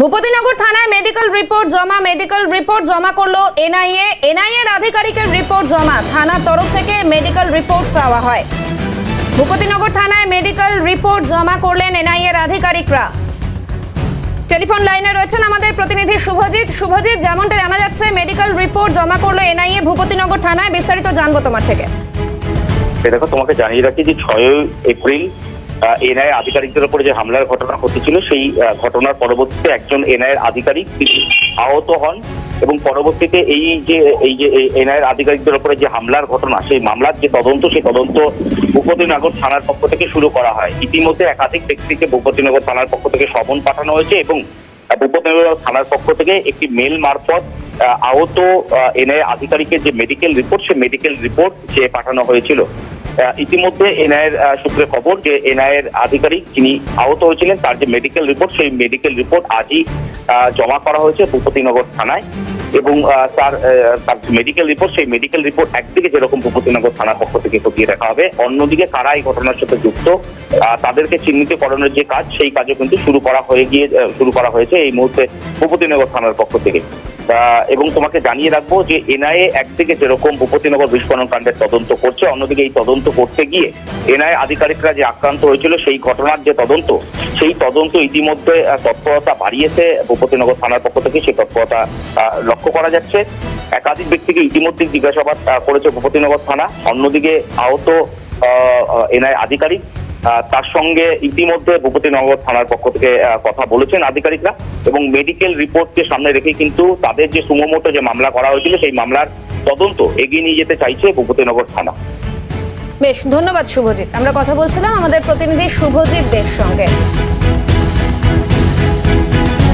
ভূপতিনগর থানায় medical report জমা medical report জমা করল এনআইএ এনআইএর আধিকারিকের রিপোর্ট জমা। থানার তরফ থেকে মেডিকেল রিপোর্ট চাওয়া হয়। ভূপতিনগর থানায় মেডিকেল রিপোর্ট জমা করলেন এনআইএর আধিকারিকরা। টেলিফোন লাইনে রয়েছেন আমাদের প্রতিনিধি শুভজিৎ। শুভজিৎ, যেমনটা জানা যাচ্ছে মেডিকেল রিপোর্ট জমা করল এনআইএ ভূপতিনগর থানায়। বিস্তারিত জানব তোমার থেকে। দেখো, তোমাকে জানিয়ে রাখি যে ছয় এপ্রিল এনআই আধিকারিকদের উপরে যে হামলার ঘটনা ঘটেছিল, সেই ঘটনার পরবর্তীতে একজন এনআই আধিকারিক তিনি আহত হন এবং পরবর্তীতে এই যে এই যে এনআইয়ের আধিকারিকদের উপরে যে হামলার ঘটনা, সেই মামলার যে তদন্ত, সেই তদন্ত ভূপতিনগর থানার পক্ষ থেকে শুরু করা হয়। ইতিমধ্যে একাধিক ব্যক্তিকে ভূপতিনগর থানার পক্ষ থেকে সমন পাঠানো হয়েছে এবং ভূপতিনগর থানার পক্ষ থেকে একটি মেল মারফত আহত এনআই আধিকারিকের যে মেডিকেল রিপোর্ট সেই মেডিকেল রিপোর্ট যে পাঠানো হয়েছিল। ইতিমধ্যে এনআইয়ের সূত্রে খবর যে এনআইয়ের আধিকারিক যিনি আহত হয়েছিলেন, তার যে মেডিকেল রিপোর্ট সেই মেডিকেল রিপোর্ট আজই জমা করা হয়েছে ভূপতিনগর থানায় এবং তার তার মেডিকেল রিপোর্ট সেই মেডিকেল রিপোর্ট একদিকে যেরকম ভূপতিনগর থানার পক্ষ থেকে খতিয়ে দেখা হবে, অন্যদিকে কারা এই ঘটনার সাথে যুক্ত। তাদেরকে চিহ্নিতকরণের যে কাজ, সেই কাজও কিন্তু শুরু করা হয়ে গিয়ে শুরু করা হয়েছে এই মুহূর্তে ভূপতিনগর থানার পক্ষ থেকে। এবং তোমাকে জানিয়ে রাখব যে এনআইএ একদিকে যেরকম ভূপতিনগর বিস্ফোরণ কাণ্ডের তদন্ত করছে, অন্যদিকে এই তদন্ত করতে গিয়ে এনআইএ আধিকারিকরা যে আক্রান্ত হয়েছিল সেই ঘটনার যে তদন্ত, সেই তদন্ত ইতিমধ্যে তৎপরতা বাড়িয়েছে ভূপতিনগর থানার পক্ষ থেকে, সেই তৎপরতা লক্ষ্য করা যাচ্ছে। একাধিক ব্যক্তিকে ইতিমধ্যে জিজ্ঞাসাবাদ করেছে ভূপতিনগর থানা। অন্যদিকে আহত এনআই আধিকারিক তার সঙ্গে ইতিমধ্যে ভূপতিনগর থানার পক্ষ থেকে কথা বলেছেন আধিকারিকরা এবং মেডিকেল রিপোর্টকে সামনে রেখে কিন্তু তাদের যে সুমোমোটো যে মামলা করা হয়েছিল, সেই মামলার তদন্ত এগিয়ে নিয়ে যেতে চাইছে ভূপতিনগর থানা। বেশ, ধন্যবাদ শুভজিৎ। আমরা কথা বলছিলাম আমাদের প্রতিনিধি শুভজিৎ দের সঙ্গে